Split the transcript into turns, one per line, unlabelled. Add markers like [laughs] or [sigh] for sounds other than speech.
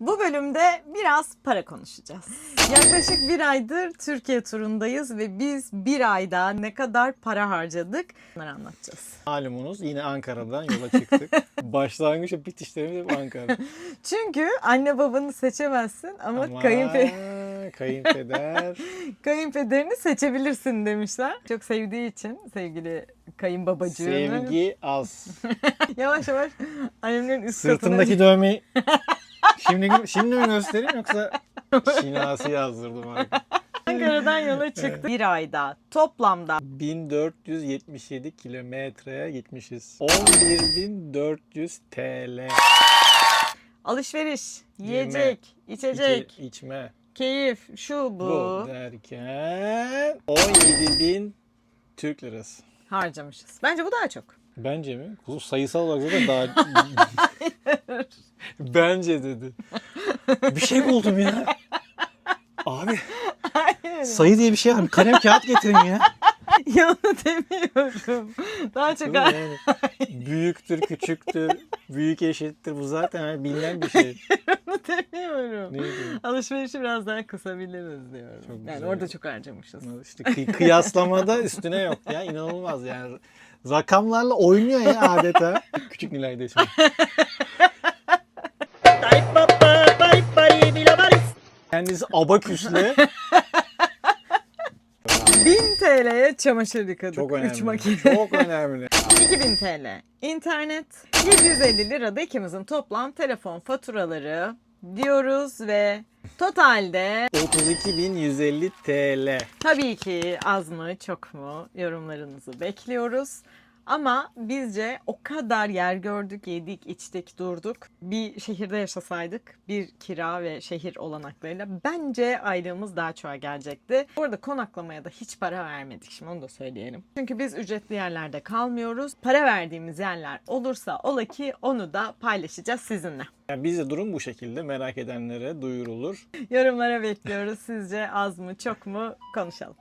Bu bölümde biraz para konuşacağız. Yaklaşık bir aydır Türkiye turundayız ve biz bir ayda ne kadar para harcadık bunları anlatacağız.
Malumunuz yine Ankara'dan yola çıktık. [laughs] Başlangıç ve bitişlerimiz hep Ankara. [laughs]
Çünkü anne babanı seçemezsin ama,
Ama
kayınpe [laughs]
kayınpeder.
kayınpederini seçebilirsin demişler. Çok sevdiği için sevgili kayınbabacığını.
Sevgi az.
Yavaş yavaş annemlerin üst
Sırtındaki
katına...
dövmeyi şimdi şimdi mi göstereyim yoksa [laughs] şinası yazdırdım artık.
Ankara'dan yola çıktık. Bir ayda toplamda
1477 kilometreye gitmişiz. 11.400 TL.
alışveriş, yiyecek, içecek,
İçe- içme.
keyif, şu bu,
Bu derken 17.000 Türk lirası.
harcamışız. Bence bu daha çok.
Bence mi? Bu sayısal olarak zaten daha... [laughs] Bence dedi. Bir şey buldum ya. Abi
Hayır.
sayı diye bir şey var. Kalem kağıt getirin ya.
ya onu demiyorum. Daha çok
Değil mi yani? Büyüktür, küçüktür, büyük eşittir. Bu zaten hani bilinen bir şey.
onu demiyorum.
Neydi?
Alışverişi biraz daha kısabiliriz diyorum.
Çok
yani
güzel.
orada çok harcamışız.
İşte kıy- kıyaslamada üstüne yok ya. İnanılmaz yani. Rakamlarla oynuyor ya adeta. Küçük Nilay'da şimdi. Kendisi abaküsle [laughs]
1000 TL'ye çamaşır yıkadık.
çok
3
önemli.
makine.
Çok önemli. [laughs]
2000 TL. İnternet 750 lirada ikimizin toplam telefon faturaları diyoruz ve totalde
32.150 TL.
tabii ki az mı çok mu yorumlarınızı bekliyoruz. Ama bizce o kadar yer gördük, yedik, içtik, durduk. Bir şehirde yaşasaydık bir kira ve şehir olanaklarıyla bence aylığımız daha çoğa gelecekti. Bu arada konaklamaya da hiç para vermedik şimdi onu da söyleyelim. Çünkü biz ücretli yerlerde kalmıyoruz. Para verdiğimiz yerler olursa ola ki onu da paylaşacağız sizinle.
Yani bizde durum bu şekilde. Merak edenlere duyurulur.
Yorumlara bekliyoruz. Sizce az mı çok mu konuşalım.